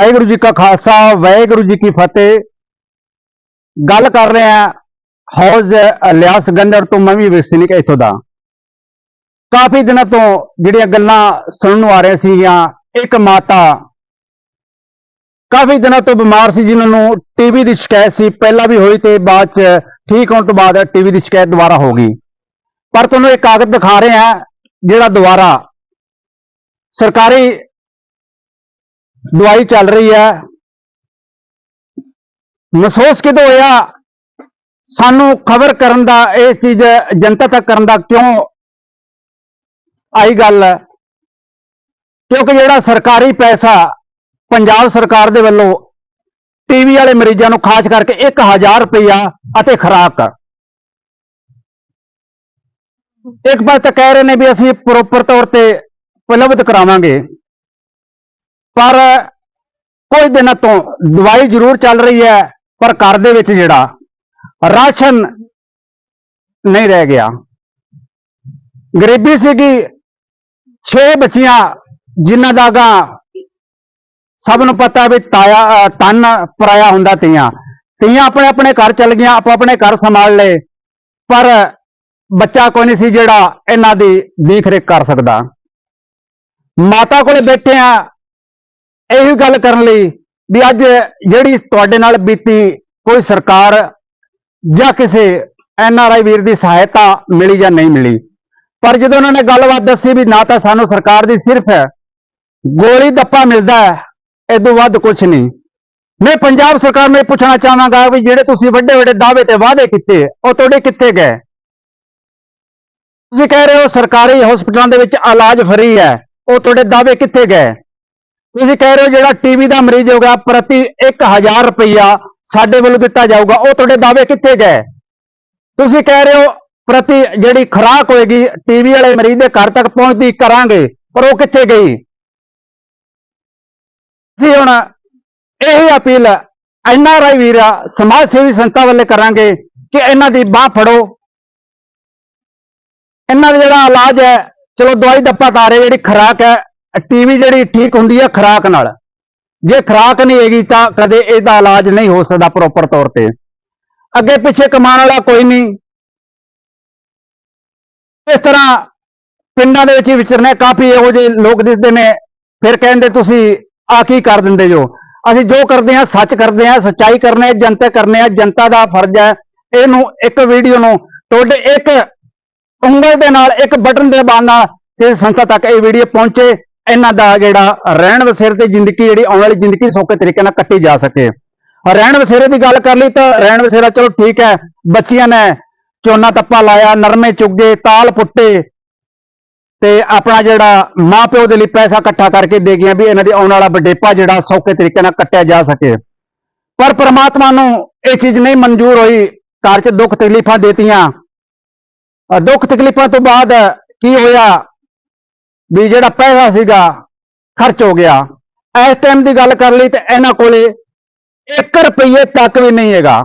ਵਾਹਿਗੁਰੂ ਜੀ ਕਾ ਖਾਲਸਾ, ਵਾਹਿਗੁਰੂ ਜੀ ਕੀ ਫਤਿਹ। ਗੱਲ ਕਰ ਰਹੇ ਹਾਂ ਹੌਜ਼ ਇਲਿਆਸ ਗੰਡਰ ਤੋਂ, ਮੈਂ ਵੀ ਵਸਨੀਕ ਇੱਥੋਂ ਦਾ। ਕਾਫੀ ਦਿਨਾਂ ਤੋਂ ਜਿਹੜੀਆਂ ਗੱਲਾਂ ਸੁਣਨ ਨੂੰ ਆ ਰਹੀਆਂ ਸੀਗੀਆਂ, ਇੱਕ ਮਾਤਾ। ਕਾਫੀ ਦਿਨਾਂ ਤੋਂ ਬਿਮਾਰ ਸੀ ਜਿਨ੍ਹਾਂ ਨੂੰ ਟੀਵੀ ਦੀ ਸ਼ਿਕਾਇਤ ਸੀ, ਪਹਿਲਾਂ ਵੀ ਹੋਈ ਤੇ ਬਾਅਦ ਚ ਠੀਕ ਹੋਣ ਤੋਂ ਬਾਅਦ ਟੀਵੀ ਦੀ ਸ਼ਿਕਾਇਤ ਦੁਬਾਰਾ ਹੋ ਗਈ। ਪਰ ਤੁਹਾਨੂੰ ਇਹ ਕਾਗਜ਼ ਦਿਖਾ ਰਹੇ ਹਾਂ, ਜਿਹੜਾ ਦੁਬਾਰਾ ਸਰਕਾਰੀ ਦਵਾਈ ਚੱਲ ਰਹੀ ਹੈ। ਮਹਿਸੂਸ ਕਿਦੋਂ ਹੋਇਆ? ਸਾਨੂੰ ਖਬਰ ਕਰਨ ਦਾ, ਇਹ ਚੀਜ਼ ਜਨਤਾ ਤੱਕ ਕਰਨ ਦਾ ਕਿਉਂ ਆਈ ਗੱਲ? ਹੈ ਕਿਉਂਕਿ ਜਿਹੜਾ ਸਰਕਾਰੀ ਪੈਸਾ ਪੰਜਾਬ ਸਰਕਾਰ ਦੇ ਵੱਲੋਂ ਟੀਵੀ ਵਾਲੇ ਮਰੀਜ਼ਾਂ ਨੂੰ ਖਾਸ ਕਰਕੇ 1000 ਰੁਪਇਆ ਅਤੇ ਖੁਰਾਕ। ਇੱਕ ਵਾਰ ਤਾਂ ਕਹਿ ਰਹੇ ਨੇ ਵੀ ਅਸੀਂ ਪ੍ਰੋਪਰ ਤੌਰ ਤੇ ਉਪਲਬਧ ਕਰਾਵਾਂਗੇ। ਪਰ ਕੁਝ ਦਿਨਾਂ ਤੋਂ ਦਵਾਈ ਜ਼ਰੂਰ ਚੱਲ ਰਹੀ ਹੈ, ਪਰ ਘਰ ਦੇ ਵਿੱਚ ਜਿਹੜਾ ਰਾਸ਼ਨ ਨਹੀਂ ਰਹਿ ਗਿਆ। ਗਰੀਬੀ ਸੀਗੀ 6 ਬੱਚੀਆਂ ਜਿਨ੍ਹਾਂ ਦਾ ਗਾ ਸਭ ਨੂੰ ਪਤਾ ਵੀ ਤਾਇਆ, ਤਨ ਪਰਾਇਆ ਹੁੰਦਾ ਤੀਆਂ। ਤੀਆਂ ਆਪਣੇ ਆਪਣੇ ਘਰ ਚਲ ਗਈਆਂ, ਆਪੋ ਆਪਣੇ ਘਰ ਸੰਭਾਲ ਲਏ, ਪਰ ਬੱਚਾ ਕੋਈ ਨਹੀਂ ਸੀ ਜਿਹੜਾ ਇਹਨਾਂ ਦੀ ਦੇਖ ਰੇਖ ਕਰ ਸਕਦਾ। ਮਾਤਾ ਕੋਲੇ ਬੈਠੇ ਆ ਇਹੀ ਗੱਲ ਕਰਨ ਲਈ ਵੀ ਅੱਜ ਜਿਹੜੀ ਤੁਹਾਡੇ ਨਾਲ ਬੀਤੀ ਕੋਈ ਸਰਕਾਰ ਜਾਂ ਕਿਸੇ ਐਨ ਆਰ ਆਈ ਵੀਰ ਦੀ ਸਹਾਇਤਾ ਮਿਲੀ ਜਾਂ ਨਹੀਂ ਮਿਲੀ। ਪਰ ਜਦੋਂ ਉਹਨਾਂ ਨੇ ਗੱਲਬਾਤ ਦੱਸੀ ਵੀ ਨਾ ਤਾਂ ਸਾਨੂੰ ਸਰਕਾਰ ਦੀ ਸਿਰਫ ਗੋਲੀ ਦੱਪਾ ਮਿਲਦਾ ਹੈ ਤੋਂ ਵੱਧ ਕੁਝ ਨਹੀਂ। ਮੈਂ ਪੰਜਾਬ ਸਰਕਾਰ ਨੂੰ ਇਹ ਪੁੱਛਣਾ ਚਾਹਾਂਗਾ ਵੀ ਜਿਹੜੇ ਤੁਸੀਂ ਵੱਡੇ ਵੱਡੇ ਦਾਅਵੇ ਤੇ ਵਾਅਦੇ ਕੀਤੇ, ਉਹ ਤੁਹਾਡੇ ਕਿੱਥੇ ਗਏ? ਤੁਸੀਂ ਕਹਿ ਰਹੇ ਹੋ ਸਰਕਾਰੀ ਹਸਪਤਾਲਾਂ ਦੇ ਵਿੱਚ ਇਲਾਜ ਫਰੀ ਹੈ, ਉਹ ਤੁਹਾਡੇ ਦਾਅਵੇ ਕਿੱਥੇ ਗਏ? ਤੁਸੀਂ ਕਹਿ ਰਹੇ ਹੋ ਜਿਹੜਾ ਟੀਵੀ ਦਾ ਮਰੀਜ਼ ਹੋ ਗਿਆ ਪ੍ਰਤੀ 1000 ਰੁਪਇਆ ਸਾਡੇ ਵੱਲੋਂ ਦਿੱਤਾ ਜਾਊਗਾ, ਉਹ ਤੁਹਾਡੇ ਦਾਅਵੇ ਕਿੱਥੇ ਗਏ? ਤੁਸੀਂ ਕਹਿ ਰਹੇ ਹੋ ਪ੍ਰਤੀ ਜਿਹੜੀ ਖੁਰਾਕ ਹੋਏਗੀ, ਟੀਵੀ ਵਾਲੇ ਮਰੀਜ਼ ਦੇ ਘਰ ਤੱਕ ਪਹੁੰਚਦੀ ਕਰਾਂਗੇ, ਪਰ ਉਹ ਕਿੱਥੇ ਗਈ? ਅਸੀਂ ਹੁਣ ਇਹ ਅਪੀਲ ਐਨ ਆਰ ਆਈ ਵੀਰਾ, ਸਮਾਜ ਸੇਵੀ ਸੰਸਥਾ ਵੱਲੇ ਕਰਾਂਗੇ ਕਿ ਇਹਨਾਂ ਦੀ ਬਾਹ ਫੜੋ। ਇਹਨਾਂ ਦਾ ਜਿਹੜਾ ਇਲਾਜ ਹੈ, ਚਲੋ ਦਵਾਈ ਦੱਪਾ ਤਾਰੇ ਜਿਹੜੀ ਖੁਰਾਕ ਹੈ ਟੀਵੀ ਜਿਹੜੀ ਠੀਕ ਹੁੰਦੀ ਹੈ ਖੁਰਾਕ ਨਾਲ। ਜੇ ਖੁਰਾਕ ਨਹੀਂ ਹੈਗੀ ਤਾਂ ਕਦੇ ਇਹਦਾ ਇਲਾਜ ਨਹੀਂ ਹੋ ਸਕਦਾ ਪ੍ਰੋਪਰ ਤੌਰ ਤੇ। ਅੱਗੇ ਪਿੱਛੇ ਕਮਾਉਣ ਵਾਲਾ ਕੋਈ ਨਹੀਂ। ਇਸ ਤਰ੍ਹਾਂ ਪਿੰਡਾਂ ਦੇ ਵਿੱਚ ਹੀ ਵਿਚਰਨੇ ਕਾਫੀ ਇਹੋ ਜਿਹੇ ਲੋਕ ਦਿਸਦੇ ਨੇ। ਫਿਰ ਕਹਿੰਦੇ ਤੁਸੀਂ ਆ ਕੀ ਕਰ ਦਿੰਦੇ ਜੋ? ਅਸੀਂ ਜੋ ਕਰਦੇ ਹਾਂ, ਸੱਚ ਕਰਦੇ ਹਾਂ, ਸੱਚਾਈ ਕਰਨੇ ਆ ਜਨਤਾ ਕਰਨੇ ਆ, ਜਨਤਾ ਦਾ ਫਰਜ਼ ਹੈ। ਇਹਨੂੰ ਇੱਕ ਵੀਡੀਓ ਨੂੰ ਤੁਹਾਡੇ ਇੱਕ ਉਂਗਲ ਦੇ ਨਾਲ ਇੱਕ ਬਟਨ ਦੇ ਬਾਣ ਨਾਲ ਕਿਸੇ ਸੰਸਥਾ ਤੱਕ ਇਹ ਵੀਡੀਓ ਪਹੁੰਚੇ। ਇਹਨਾਂ ਦਾ ਜਿਹੜਾ ਰਹਿਣ ਵਸੇਰੇ ਤੇ ਜ਼ਿੰਦਗੀ ਜਿਹੜੀ ਆਉਣ ਵਾਲੀ ਜ਼ਿੰਦਗੀ ਸੌਖੇ ਤਰੀਕੇ ਨਾਲ ਕੱਟੀ ਜਾ ਸਕੇ। ਰਹਿਣ ਵਸੇਰੇ ਦੀ ਗੱਲ ਕਰ ਲਈ ਤਾਂ ਰਹਿਣ ਵਸੇਰਾ ਚਲੋ ਠੀਕ ਹੈ, ਬੱਚੀਆਂ ਨੇ ਝੋਨਾ ਤੱਪਾ ਲਾਇਆ, ਨਰਮੇ ਚੁੱਗੇ, ਤਾਲ ਪੁੱਟੇ ਤੇ ਆਪਣਾ ਜਿਹੜਾ ਮਾਪਿਓ ਦੇ ਲਈ ਪੈਸਾ ਇਕੱਠਾ ਕਰਕੇ ਦੇ ਗਿਆ ਵੀ ਇਹਨਾਂ ਦੀ ਆਉਣ ਵਾਲਾ ਵਡੇਪਾ ਜਿਹੜਾ ਸੌਖੇ ਤਰੀਕੇ ਨਾਲ ਕੱਟਿਆ ਜਾ ਸਕੇ। ਪਰ ਪ੍ਰਮਾਤਮਾ ਨੂੰ ਇਹ ਚੀਜ਼ ਨਹੀਂ ਮਨਜ਼ੂਰ ਹੋਈ, ਘਰ 'ਚ ਦੁੱਖ ਤਕਲੀਫਾਂ ਦੇਤੀਆਂ। ਦੁੱਖ ਤਕਲੀਫਾਂ ਤੋਂ ਬਾਅਦ ਕੀ ਹੋਇਆ? ਵੀ ਜਿਹੜਾ ਪੈਸਾ ਸੀਗਾ, ਖਰਚ ਹੋ ਗਿਆ। ਇਸ ਟਾਈਮ ਦੀ ਗੱਲ ਕਰ ਲਈ ਤੇ ਇਹਨਾਂ ਕੋਲੇ 1 ਰੁਪਏ ਤੱਕ ਵੀ ਨਹੀਂ ਹੈਗਾ,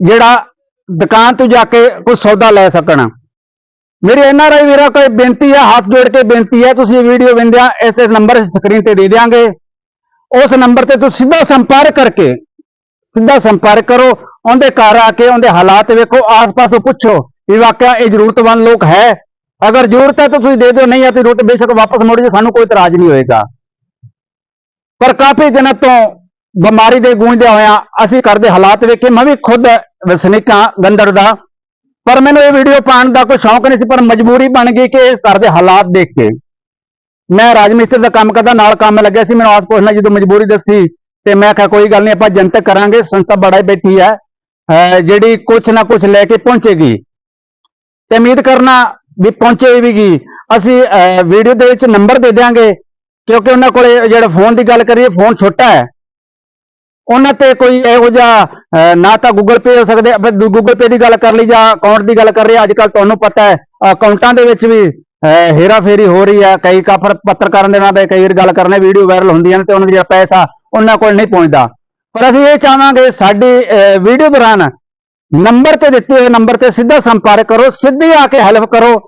ਜਿਹੜਾ ਦੁਕਾਨ ਤੋਂ ਜਾ ਕੇ ਕੋਈ ਸੌਦਾ ਲੈ ਸਕਣ। ਮੇਰੀ ਐਨਆਰਆਈ ਵੀਰਾਂ ਕੋਲ ਬੇਨਤੀ ਹੈ ਹੱਥ ਜੋੜ ਕੇ ਬੇਨਤੀ ਹੈ ਤੁਸੀਂ ਵੀਡੀਓ ਵਿੰਦਿਆ ਇਸ ਨੰਬਰ ਸਕਰੀਨ ਤੇ ਦੇ ਦਿਆਂਗੇ। ਉਸ ਨੰਬਰ ਤੇ ਤੁਸੀਂ ਸਿੱਧਾ ਸੰਪਰਕ ਕਰਕੇ, ਸਿੱਧਾ ਸੰਪਰਕ ਕਰੋ, ਉਹਦੇ ਘਰ ਆ ਕੇ ਉਹਦੇ ਹਾਲਾਤ ਵੇਖੋ, ਆਸ-ਪਾਸੋਂ ਪੁੱਛੋ ਵੀ ਵਾਕਿਆ ਇਹ ਜ਼ਰੂਰਤਮੰਦ ਲੋਕ ਹੈ। ਅਗਰ ਜ਼ਰੂਰਤ ਹੈ ਤਾਂ ਤੁਸੀਂ ਦੇ ਦਿਓ, ਨਹੀਂ ਹੈ ਤਾਂ ਜ਼ਰੂਰਤ ਬੇਸ਼ੱਕ ਵਾਪਸ ਮੋੜ ਜੇ ਸਾਨੂੰ ਕੋਈ ਇਤਰਾਜ਼ ਨਹੀਂ ਹੋਏਗਾ। ਪਰ ਕਾਫੀ ਦਿਨਾਂ ਤੋਂ ਬਿਮਾਰੀ ਦੇ ਗੂੰਜਦੇ ਹੋਇਆ ਅਸੀਂ ਕਰਦੇ ਹਾਲਾਤ ਵੇਖੇ, ਮੈਂ ਵੀ ਖੁਦ ਵਸਨੀਕਾਂ ਗੰਦਰ ਦਾ, ਪਰ ਮੈਨੂੰ ਇਹ ਵੀਡੀਓ ਪਾਉਣ ਦਾ ਕੋਈ ਸ਼ੌਂਕ ਨਹੀਂ ਸੀ, ਪਰ ਮਜਬੂਰੀ ਬਣ ਗਈ ਕਿ ਇਸ ਘਰ ਦੇ ਹਾਲਾਤ ਦੇਖ ਕੇ। ਮੈਂ ਰਾਜ ਮਿਸਤਰੀ ਦਾ ਕੰਮ ਕਰਦਾ, ਨਾਲ ਕੰਮ ਲੱਗਿਆ ਸੀ, ਮੈਨੂੰ ਆਸ ਪੁੱਛਣਾ ਜਦੋਂ ਮਜਬੂਰੀ ਦੱਸੀ, ਤੇ ਮੈਂ ਕਿਹਾ ਕੋਈ ਗੱਲ ਨਹੀਂ, ਆਪਾਂ ਜਨਤਕ ਕਰਾਂਗੇ, ਸੰਸਥਾ ਬੜਾ ਹੀ ਬੈਠੀ ਹੈ, ਅਹ ਜਿਹੜੀ ਕੁਛ ਨਾ ਕੁਛ ਲੈ ਕੇ ਪਹੁੰਚੇਗੀ। ਤੇ ਉਮੀਦ ਕਰਨਾ ਵੀ ਪਹੁੰਚੇ ਪਹੁੰਚੇਗੀ ਅਸੀਂ ਵੀਡੀਓ ਦੇ ਵਿੱਚ ਨੰਬਰ ਦੇ ਦਿਆਂਗੇ ਕਿਉਂਕਿ ਉਹਨਾਂ ਕੋਲੇ ਜਿਹੜਾ ਫੋਨ ਦੀ ਗੱਲ ਕਰੀਏ ਫੋਨ ਛੋਟਾ ਹੈ। ਉਹਨਾਂ ਤੇ ਕੋਈ ਇਹੋ ਜਿਹਾ ਨਾ ਤਾਂ ਗੂਗਲ ਪੇ ਹੋ ਸਕਦੇ ਆਪਾਂ ਗੂਗਲ ਪੇ ਦੀ ਗੱਲ ਕਰ ਲਈ ਜਾਂ ਅਕਾਊਂਟ ਦੀ ਗੱਲ ਕਰ ਰਹੀ ਅੱਜ ਕੱਲ ਤੁਹਾਨੂੰ ਪਤਾ ਹੈ ਅਕਾਊਂਟਾਂ ਦੇ ਵਿੱਚ ਵੀ ਅਹ, ਹੇਰਾ ਫੇਰੀ ਹੋ ਰਹੀ ਹੈ। ਕਈ ਕਾਫਰ ਪੱਤਰਕਾਰਾਂ ਦੇ ਨਾਲ ਤੇ ਕਈ ਵਾਰ ਗੱਲ ਕਰਨੇ ਵੀਡੀਓ ਵਾਇਰਲ ਹੁੰਦੀਆਂ ਨੇ ਤੇ ਉਹਨਾਂ ਦਾ ਜਿਹੜਾ ਪੈਸਾ ਉਹਨਾਂ ਕੋਲ ਨਹੀਂ ਪਹੁੰਚਦਾ। ਪਰ ਅਸੀਂ ਇਹ ਚਾਹਾਂਗੇ ਸਾਡੀ ਵੀਡੀਓ ਦੌਰਾਨ ਨੰਬਰ ਤੇ ਦਿੱਤੇ ਹੋਏ ਨੰਬਰ ਤੇ ਸਿੱਧਾ ਸੰਪਰਕ ਕਰੋ, ਸਿੱਧੀ ਆ ਕੇ ਹੈਲਪ ਕਰੋ।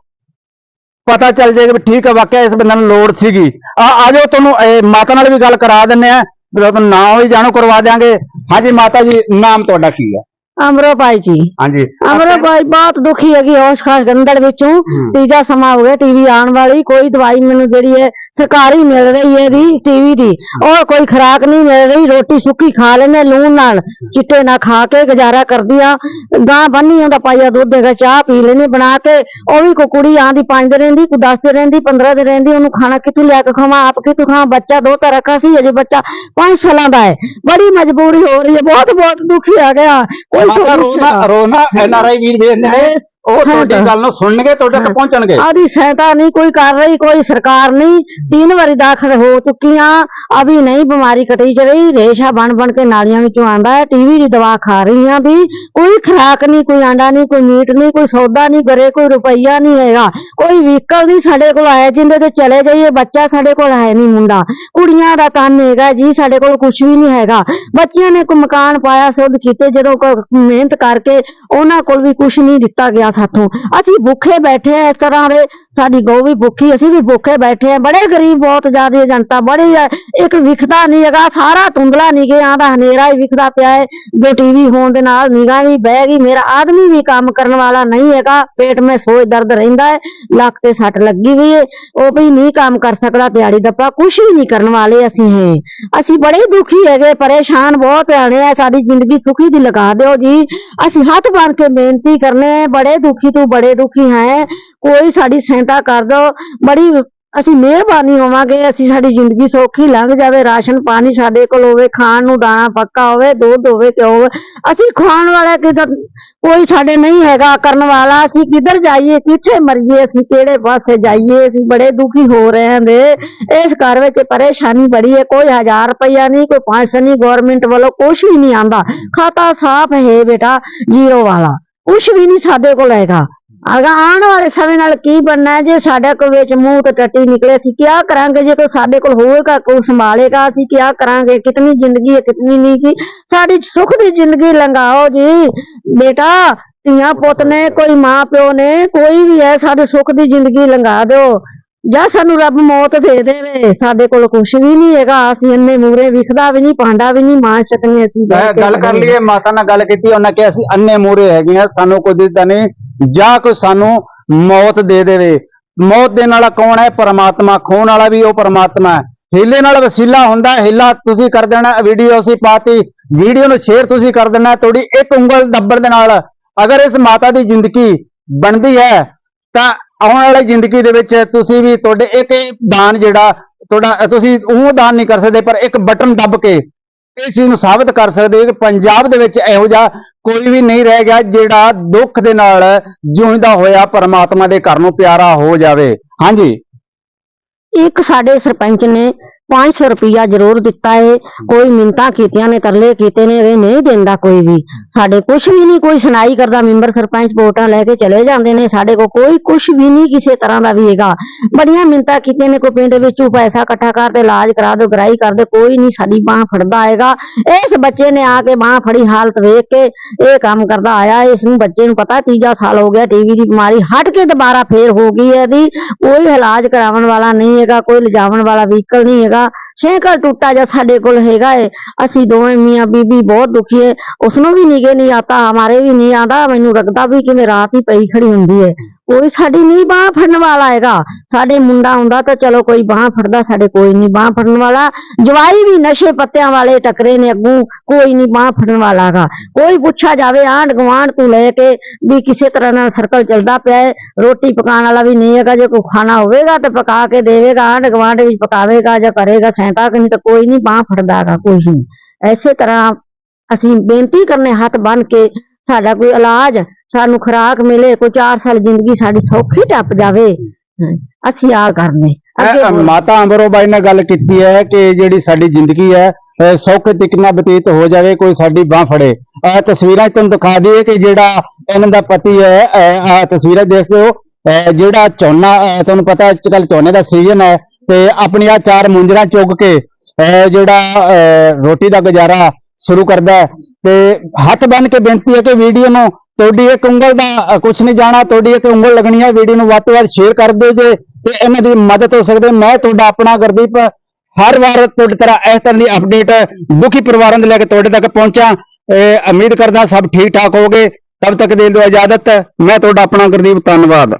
ਪਤਾ ਚੱਲ ਜਾਏਗਾ ਵੀ ਠੀਕ ਹੈ ਵਾਕਿਆ ਇਸ ਬੰਦੇ ਨੂੰ ਲੋੜ ਸੀਗੀ। ਆ ਆ ਜਾਓ, ਤੁਹਾਨੂੰ, ਇਹ ਮਾਤਾ ਨਾਲ ਵੀ ਗੱਲ ਕਰਾ ਦਿੰਨੇ ਆ। ਵੀ ਤੁਹਾਨੂੰ ਨਾਮ ਵੀ ਜਾਣੋ, ਕਰਵਾ ਦਿਆਂਗੇ। ਹਾਂਜੀ, ਮਾਤਾ ਜੀ, ਨਾਮ ਤੁਹਾਡਾ ਕੀ ਹੈ ਅਮਰੋ ਭਾਈ ਜੀ ਹਾਂਜੀ। ਅਮਰੋ ਭਾਈ ਬਹੁਤ ਦੁਖੀ ਹੈਗੀ ਹੋਸ਼ ਖਾਸ ਗੰਦੜ ਵਿੱਚੋਂ। ਤੀਜਾ ਸਮਾਂ ਹੋ ਗਿਆ ਟੀਵੀ ਆਉਣ ਵਾਲੀ। ਕੋਈ ਦਵਾਈ ਮੈਨੂੰ ਜਿਹੜੀ ਹੈ ਸਰਕਾਰੀ ਮਿਲ ਰਹੀ ਹੈ ਦੀ ਟੀਵੀ ਦੀ। ਔਰ ਕੋਈ ਖੁਰਾਕ ਨਹੀਂ ਮਿਲ ਰਹੀ। ਰੋਟੀ ਸੁੱਕੀ ਖਾ ਲੈਨੇ ਲੂਣ ਨਾਲ ਚਿੱਟੇ ਨਾ ਖਾ ਕੇ ਗੁਜ਼ਾਰਾ ਕਰਦੀ ਆ ਗਾਂ ਬੰਨੀ ਉਹਦਾ ਪਾਈਆ ਦੁੱਧ ਹੈਗਾ ਚਾਹ ਪੀ ਲੈਨੇ ਬਣਾ ਕੇ। ਉਹ ਵੀ ਕੋ ਕੁੜੀ ਆਂਦੀ ਪੰਜ ਦਿਨ ਰਹਿੰਦੀ ਕੋ 10 ਦਿਨ ਰਹਿੰਦੀ 15 ਦਿਨ ਰਹਿੰਦੀ ਉਹਨੂੰ ਖਾਣਾ ਕਿੱਥੋਂ ਲਿਆ ਕੇ ਖਾਵਾਂ ਆਪ ਕਿੱਥੋਂ ਖਾਵਾਂ? ਬੱਚਾ ਦੋ ਤਾਂ ਰੱਖਾ ਸੀ ਅਜੇ ਬੱਚਾ 5 ਸਾਲਾਂ ਦਾ ਹੈ। ਬੜੀ ਮਜਬੂਰੀ ਹੋ ਰਹੀ ਹੈ ਬਹੁਤ ਬਹੁਤ ਦੁਖੀ ਆ ਗਿਆ। ਕੋਈ Rona, Rona, NRI BNS. ਉਹ ਤੁਹਾਡੀ ਗੱਲ ਨੂੰ ਸੁਣਨਗੇ ਤੁਹਾਡੇ ਤੱਕ ਪਹੁੰਚਣਗੇ। ਆਦੀ ਸਹਾਇਤਾ ਨਹੀਂ ਕੋਈ ਕਰ ਰਹੀ ਕੋਈ ਸਰਕਾਰ ਨਹੀਂ। ਤਿੰਨ ਵਾਰੀ ਦਾਖਲ ਹੋ ਚੁੱਕੀਆਂ। ਅਭੀ ਨਹੀਂ ਬਿਮਾਰੀ ਕਟੀ ਚ ਰੇਸ਼ਾ ਬਣ ਬਣ ਕੇ ਨਾਲੀਆਂ ਵਿੱਚੋਂ ਆਂਦਾ ਹੈ। ਟੀਵੀ ਦੀ ਦਵਾ ਖਾ ਰਹੀਆਂ ਦੀ ਕੋਈ ਖਰਾਕ ਨਹੀਂ ਕੋਈ ਆਂਡਾ ਨਹੀਂ ਕੋਈ ਮੀਟ ਨਹੀਂ ਕੋਈ ਸੌਦਾ ਨਹੀਂ ਘਰੇ ਕੋਈ ਰੁਪਈਆ ਨਹੀਂ ਹੈਗਾ। ਕੋਈ ਵਹੀਕਲ ਨਹੀਂ ਸਾਡੇ ਕੋਲ ਆਇਆ ਜਿੰਦੇ ਤੇ ਚਲੇ ਜਾਈਏ। ਬੱਚਾ ਸਾਡੇ ਕੋਲ ਹੈ ਨਹੀਂ ਮੁੰਡਾ। ਕੁੜੀਆਂ ਦਾ ਕੰਮ ਹੈਗਾ ਜੀ ਸਾਡੇ ਕੋਲ ਕੁਝ ਵੀ ਨਹੀਂ ਹੈਗਾ। ਬੱਚਿਆਂ ਨੇ ਕੋ ਮਕਾਨ ਪਾਇਆ ਸੋਧ ਕੀਤੇ। ਜਦੋਂ ਮਿਹਨਤ ਕਰਕੇ ਉਹਨਾਂ ਕੋਲ ਵੀ ਕੁਝ ਨਹੀਂ ਦਿੱਤਾ ਗਿਆ। ਸਾਥੋਂ। ਅਸੀਂ ਭੁੱਖੇ ਬੈਠੇ ਆ ਇਸ ਤਰ੍ਹਾਂ ਦੇ ਸਾਡੀ ਗਊ ਵੀ ਭੁੱਖੀ ਅਸੀਂ ਵੀ ਭੁੱਖੇ ਬੈਠੇ ਆ ਬੜੇ ਗਰੀਬ ਬਹੁਤ ਜ਼ਿਆਦਾ ਜਨਤਾ ਬੜੀ ਹੈ। ਇੱਕ ਵਿਖਦਾ ਨਹੀਂ ਹੈਗਾ ਸਾਰਾ ਧੁੰਦਲਾ ਨਿਗਿਆਂ ਦਾ ਹਨੇਰਾ ਹੀ ਵਿਖਦਾ ਪਿਆ ਹੈ। ਜੋ ਟੀਵੀ ਹੋਣ ਦੇ ਨਾਲ ਨਿਗਾਹ ਵੀ ਬਹਿ ਗਈ ਮੇਰਾ ਆਦਮੀ ਵੀ ਕੰਮ ਕਰਨ ਵਾਲਾ ਨਹੀਂ ਹੈਗਾ ਪੇਟ ਮੇ ਸੋਜ ਦਰਦ ਰਹਿੰਦਾ ਹੈ ਲੱਕ ਤੇ ਸੱਟ ਲੱਗੀ ਹੋਈ ਹੈ। ਉਹ ਵੀ ਨਹੀਂ ਕੰਮ ਕਰ ਸਕਦਾ ਦਿਹਾੜੀ ਦੱਪਾ ਕੁਝ ਵੀ ਨਹੀਂ ਕਰਨ ਵਾਲੇ ਅਸੀਂ ਹੈ। ਅਸੀਂ ਬੜੇ ਦੁਖੀ ਹੈਗੇ ਪਰੇਸ਼ਾਨ ਬਹੁਤ ਆਣੇ ਆ ਸਾਡੀ ਜ਼ਿੰਦਗੀ ਸੁਖੀ ਦੀ ਲਗਾ ਦਿਓ ਜੀ। ਅਸੀਂ ਹੱਥ ਬੰਨ ਕੇ ਬੇਨਤੀ ਕਰਨੇ ਆ, ਬੜੇ ਦੁਖੀ ਤੋਂ ਬੜੇ ਦੁਖੀ ਹੈ। ਕੋਈ ਸਾਡੀ ਸਹਾਇਤਾ ਕਰ ਦਿਓ ਬੜੀ ਅਸੀਂ ਮਿਹਰਬਾਨੀ ਹੋਵਾਂਗੇ, ਅਸੀਂ ਸਾਡੀ ਜ਼ਿੰਦਗੀ ਸੌਖੀ ਲੰਘ ਜਾਵੇ, ਰਾਸ਼ਨ ਪਾਣੀ ਸਾਡੇ ਕੋਲ ਹੋਵੇ, ਖਾਣ ਨੂੰ ਦਾਣਾ ਪੱਕਾ ਹੋਵੇ, ਦੁੱਧ ਹੋਵੇ, ਘਿਓ ਹੋਵੇ। ਅਸੀਂ ਖਾਣ ਵਾਲਾ ਕਿਧਰ ਕੋਈ ਸਾਡੇ ਨਹੀਂ ਹੈਗਾ, ਕਰਨ ਵਾਲਾ। ਅਸੀਂ ਕਿੱਧਰ ਜਾਈਏ, ਕਿੱਥੇ ਮਰੀਏ, ਅਸੀਂ ਕਿਹੜੇ ਪਾਸੇ ਜਾਈਏ, ਅਸੀਂ ਬੜੇ ਦੁਖੀ ਹੋ ਰਹੇ ਹਾਂ ਦੇ। ਇਸ ਘਰ ਵਿੱਚ ਪਰੇਸ਼ਾਨੀ ਬੜੀ ਹੈ, ਕੋਈ 1000 ਰੁਪਇਆ ਨਹੀਂ, ਕੋਈ 500 ਨਹੀਂ ਗਵਰਨਮੈਂਟ ਵੱਲੋਂ ਕੁਝ ਵੀ ਨਹੀਂ ਆਂਦਾ ਖਾਤਾ ਸਾਫ਼ ਹੈ ਬੇਟਾ, ਜ਼ੀਰੋ ਵਾਲਾ। ਕੁਝ ਵੀ ਨਹੀਂ ਸਾਡੇ ਕੋਲ ਹੈਗਾ। ਅਗਾ ਆਉਣ ਵਾਲੇ ਸਮੇਂ ਨਾਲ ਕੀ ਬਣਨਾ ਜੇ ਸਾਡੇ ਕੋਲ ਵਿੱਚ ਮੂੰਹ ਤੇ ਟੱਟੀ ਨਿਕਲੇ ਸੀ ਕਿਆ ਕਰਾਂਗੇ? ਜੇ ਕੋਈ ਸਾਡੇ ਕੋਲ ਹੋਏਗਾ ਕੋਈ ਸੰਭਾਲੇਗਾ, ਅਸੀਂ ਕਿਆ ਕਰਾਂਗੇ? ਕਿਤਨੀ ਜ਼ਿੰਦਗੀ ਹੈ, ਕਿਤਨੀ ਨਹੀਂ ਕੀ? ਸਾਡੀ ਸੁੱਖ ਦੀ ਜ਼ਿੰਦਗੀ ਲੰਘਾਓ ਜੀ। ਬੇਟਾ, ਧੀਆਂ ਪੁੱਤ ਨੇ, ਕੋਈ ਮਾਂ ਪਿਓ ਨੇ, ਕੋਈ ਵੀ ਹੈ, ਸਾਡੇ ਸੁੱਖ ਦੀ ਜ਼ਿੰਦਗੀ ਲੰਘਾ ਦਿਓ। ਜਾਂ ਸਾਨੂੰ ਰੱਬ ਮੌਤ ਦੇ ਦੇਵੇ। ਸਾਡੇ ਕੋਲ ਕੁਝ ਵੀ ਨਹੀਂ ਹੈਗਾ। ਅਸੀਂ ਇੰਨੇ ਮੂਰੇ ਵਿਖਦਾ ਵੀ ਨਹੀਂ ਪਾਂਡਾ ਵੀ ਨਹੀਂ ਮਾਰ ਸਕਨੇ ਅਸੀਂ। ਗੱਲ ਕਰ ਲਈਏ, ਮਾਤਾ ਨਾਲ ਗੱਲ ਕੀਤੀ, ਉਹਨਾਂ ਕਿ ਅਸੀਂ ਅੰਨੇ ਮੂਰੇ ਹੈਗੇ ਆ ਸਾਨੂੰ ਕੋਈ ਦਿਸਦਾ ਨਹੀਂ। ਜਾਂ ਕੋਈ ਸਾਨੂੰ ਮੌਤ ਦੇ ਦੇਵੇ। ਮੌਤ ਦੇਣ ਵਾਲਾ ਕੌਣ ਹੈ? ਪਰਮਾਤਮਾ। ਖੋਣ ਵਾਲਾ ਵੀ ਉਹ ਪਰਮਾਤਮਾ ਹੈ। ਹੀਲੇ ਨਾਲ ਵਸੀਲਾ ਹੁੰਦਾ ਹੀਲਾ ਤੁਸੀਂ ਕਰ ਦੇਣਾ ਵੀਡੀਓ ਅਸੀਂ ਪਾਤੀ। ਵੀਡੀਓ ਨੂੰ ਸ਼ੇਅਰ ਤੁਸੀਂ ਕਰ ਦੇਣਾ ਤੁਹਾਡੀ ਇੱਕ ਉਂਗਲ ਦੱਬਣ ਦੇ ਨਾਲ ਅਗਰ ਇਸ ਮਾਤਾ ਦੀ ਜ਼ਿੰਦਗੀ ਬਣਦੀ ਹੈ, ਤਾਂ ਆਉਣ ਵਾਲੀ ਜ਼ਿੰਦਗੀ ਦੇ ਵਿੱਚ ਤੁਸੀਂ ਵੀ ਤੁਹਾਡੇ ਇੱਕ ਇਹ ਦਾਨ ਜਿਹੜਾ ਤੁਹਾਡਾ, ਤੁਸੀਂ ਉਹ ਦਾਨ ਨਹੀਂ ਕਰ ਸਕਦੇ, ਪਰ ਇੱਕ ਬਟਨ ਦੱਬ ਕੇ ਇਸ ਚੀਜ਼ ਨੂੰ ਸਾਬਤ ਕਰ ਸਕਦੇ ਹੋ ਕਿ ਪੰਜਾਬ ਦੇ ਵਿੱਚ ਇਹੋ ਜਿਹਾ ਕੋਈ ਵੀ ਨਹੀਂ ਰਹਿ ਗਿਆ ਜਿਹੜਾ ਦੁੱਖ ਦੇ ਨਾਲ ਜੂਝਦਾ ਹੋਇਆ ਪਰਮਾਤਮਾ ਦੇ ਘਰ ਨੂੰ ਪਿਆਰਾ ਹੋ ਜਾਵੇ। ਹਾਂਜੀ। ਇੱਕ ਸਾਡੇ ਸਰਪੰਚ ਨੇ 500 ਰੁਪਇਆ ਜ਼ਰੂਰ ਦਿੱਤਾ ਏ। ਕੋਈ ਮਿੰਤਾਂ ਕੀਤੀਆਂ ਨੇ, ਤਰਲੇ ਕੀਤੇ ਨੇ, ਇਹ ਨਹੀਂ ਦਿੰਦਾ ਕੋਈ ਵੀ। ਸਾਡੇ ਕੁਝ ਵੀ ਨਹੀਂ, ਕੋਈ ਸੁਣਾਈ ਕਰਦਾ, ਮੈਂਬਰ ਸਰਪੰਚ ਵੋਟਾਂ ਲੈ ਕੇ ਚਲੇ ਜਾਂਦੇ ਨੇ। ਸਾਡੇ ਕੋਲ ਕੋਈ ਕੁਝ ਵੀ ਨਹੀਂ ਕਿਸੇ ਤਰ੍ਹਾਂ ਦਾ ਵੀ ਹੈਗਾ। ਬੜੀਆਂ ਮਿੰਤਾਂ ਕੀਤੀਆਂ ਨੇ, ਕੋਈ ਪਿੰਡ ਵਿੱਚੋਂ ਪੈਸਾ ਇਕੱਠਾ ਕਰਦੇ ਇਲਾਜ ਕਰਾ ਦੋ, ਗਰਾਈ ਕਰ ਕਰਦੇ ਕੋਈ ਨਹੀਂ, ਸਾਡੀ ਬਾਹ ਫੜਦਾ ਆਏਗਾ ਇਸ ਬੱਚੇ ਨੇ ਆ ਕੇ ਬਾਹ ਫੜੀ ਹਾਲਤ ਵੇਖ ਕੇ, ਇਹ ਕੰਮ ਕਰਦਾ ਆਇਆ। ਇਸ ਨੂੰ ਬੱਚੇ ਨੂੰ ਪਤਾ, ਤੀਜਾ ਸਾਲ ਹੋ ਗਿਆ, ਟੀਵੀ ਦੀ ਬਿਮਾਰੀ ਹਟ ਕੇ ਦੁਬਾਰਾ ਫੇਰ ਹੋ ਗਈ ਹੈ ਇਹਦੀ। ਕੋਈ ਇਲਾਜ ਕਰਾਉਣ ਵਾਲਾ ਨਹੀਂ ਹੈਗਾ, ਕੋਈ ਲਿਜਾਵਣ ਵਾਲਾ ਵਹੀਕਲ ਨਹੀਂ ਹੈਗਾ। ਸਾਈਕਲ ਟੁੱਟਾ ਜਾਂ ਸਾਡੇ ਕੋਲ ਹੈਗਾ ਏ। ਅਸੀਂ ਦੋਵੇਂ ਮੀਆਂ ਬੀਬੀ ਬਹੁਤ ਦੁਖੀ ਏ। ਉਸ ਨੂੰ ਵੀ ਨਿਗੇ ਨਹੀਂ ਆਤਾ ਹਮਾਰੇ ਵੀ ਨਹੀਂ ਆਂਦਾ। ਮੈਨੂੰ ਲੱਗਦਾ ਵੀ ਕਿਵੇਂ ਰਾਤ ਹੀ ਪਈ ਖੜੀ ਹੁੰਦੀ ਏ। ਕੋਈ ਸਾਡੀ ਨਹੀਂ ਬਾਹ ਫੜਨ ਵਾਲਾ ਹੈਗਾ। ਸਾਡੇ ਮੁੰਡਾ ਹੁੰਦਾ ਤਾਂ ਚਲੋ ਕੋਈ ਬਾਹ ਫੜਦਾ, ਸਾਡੇ ਕੋਈ ਨਹੀਂ ਬਾਹ ਫੜਨ ਵਾਲਾ। ਜਵਾਈ ਵੀ ਨਸ਼ੇ ਪੱਤਿਆਂ ਵਾਲੇ ਟਕਰੇ ਨੇ ਅੱਗੋਂ, ਕੋਈ ਨਹੀਂ ਬਾਹ ਫੜਨ ਵਾਲਾ ਹੈਗਾ। ਕੋਈ ਪੁੱਛਾ ਜਾਵੇ, ਆਂਢ ਗੁਆਂਢ ਤੋਂ ਲੈ ਕੇ ਵੀ ਕਿਸੇ ਤਰ੍ਹਾਂ ਨਾਲ ਸਰਕਲ ਚੱਲਦਾ ਪਿਆ ਹੈ, ਰੋਟੀ ਪਕਾਉਣ ਵਾਲਾ ਵੀ ਨਹੀਂ ਹੈਗਾ, ਜੇ ਕੋਈ ਖਾਣਾ ਹੋਵੇਗਾ ਤਾਂ ਪਕਾ ਕੇ ਦੇਵੇਗਾ, ਆਂਢ ਗੁਆਂਢ ਵੀ ਪਕਾਵੇਗਾ ਜਾਂ ਕਰੇਗਾ ਸਹਾਇਤਾ ਨਹੀਂ ਤਾਂ ਕੋਈ ਨਹੀਂ ਬਾਹ ਫੜਦਾ ਹੈਗਾ, ਕੋਈ ਨਹੀਂ ਐਸੇ ਤਰ੍ਹਾਂ ਅਸੀਂ ਬੇਨਤੀ ਕਰਨੇ, ਹੱਥ ਬੰਨ ਕੇ ਸਾਡਾ ਕੋਈ ਇਲਾਜ ਸਾਨੂੰ ਖੁਰਾਕ ਮਿਲੇ ਕੋਈ 4 ਸਾਲ ਜ਼ਿੰਦਗੀ ਸਾਡੀ ਸੌਖੀ ਟੱਪ ਜਾਵੇ। ਅਸੀਂ ਆ ਕਰਨੇ। ਮਾਤਾ ਅੰਬਰੋ ਬਾਈ ਨੇ ਗੱਲ ਕੀਤੀ ਹੈ ਕਿ ਜਿਹੜੀ ਸਾਡੀ ਜ਼ਿੰਦਗੀ ਹੈ ਸੌਖੇ ਤਰੀਕੇ ਨਾਲ ਬਤੀਤ ਹੋ ਜਾਵੇ ਕੋਈ ਸਾਡੀ ਬਾਹ ਫੜੇ। ਇਹ ਤਸਵੀਰਾਂ ਤੁਹਾਨੂੰ ਦਿਖਾ ਦਈਏ ਕਿ ਜਿਹੜਾ ਇਹਨਾਂ ਦਾ ਪਤੀ ਹੈ ਆ ਤਸਵੀਰਾਂ ਦੇਖਦੇ ਹੋ ਅਹ ਜਿਹੜਾ ਝੋਨਾ ਤੁਹਾਨੂੰ ਪਤਾ ਅੱਜ ਕੱਲ ਝੋਨੇ ਦਾ ਸੀਜ਼ਨ ਹੈ ਤੇ ਆਪਣੀ ਆ ਚਾਰ ਮੁੰਜਰਾ ਚੁੱਕ ਕੇ ਜਿਹੜਾ ਰੋਟੀ ਦਾ ਗੁਜ਼ਾਰਾ ਸ਼ੁਰੂ ਕਰਦਾ ਤੇ ਹੱਥ ਬੰਨ ਕੇ ਬੇਨਤੀ ਹੈ ਕਿ ਵੀਡੀਓ ਨੂੰ ਤੁਹਾਡੀ ਇੱਕ ਉਂਗਲ ਦਾ ਕੁਝ ਨਹੀਂ ਜਾਣਾ, ਤੁਹਾਡੀ ਇੱਕ ਉਂਗਲ ਲੱਗਣੀ ਹੈ ਵੀਡੀਓ ਨੂੰ ਵੱਧ ਤੋਂ ਵੱਧ ਸ਼ੇਅਰ ਕਰ ਦਿਓ ਜੇ, ਤੇ ਇਹਨਾਂ ਦੀ ਮਦਦ ਹੋ ਸਕਦੀ ਮੈਂ ਤੁਹਾਡਾ ਆਪਣਾ ਗੁਰਦੀਪ, ਹਰ ਵਾਰ ਤੁਹਾਡੀ ਤਰ੍ਹਾਂ ਇਸ ਤਰ੍ਹਾਂ ਦੀ ਅਪਡੇਟ ਦੁਖੀ ਪਰਿਵਾਰਾਂ ਦੇ ਲੈ ਕੇ ਤੁਹਾਡੇ ਤੱਕ ਪਹੁੰਚਾਂ। ਉਮੀਦ ਕਰਦਾ ਸਭ ਠੀਕ ਠਾਕ ਹੋਗੇ ਤਬ ਤੱਕ ਦੇ ਦਿਓ ਇਜਾਜ਼ਤ। ਮੈਂ ਤੁਹਾਡਾ ਆਪਣਾ ਗੁਰਦੀਪ, ਧੰਨਵਾਦ।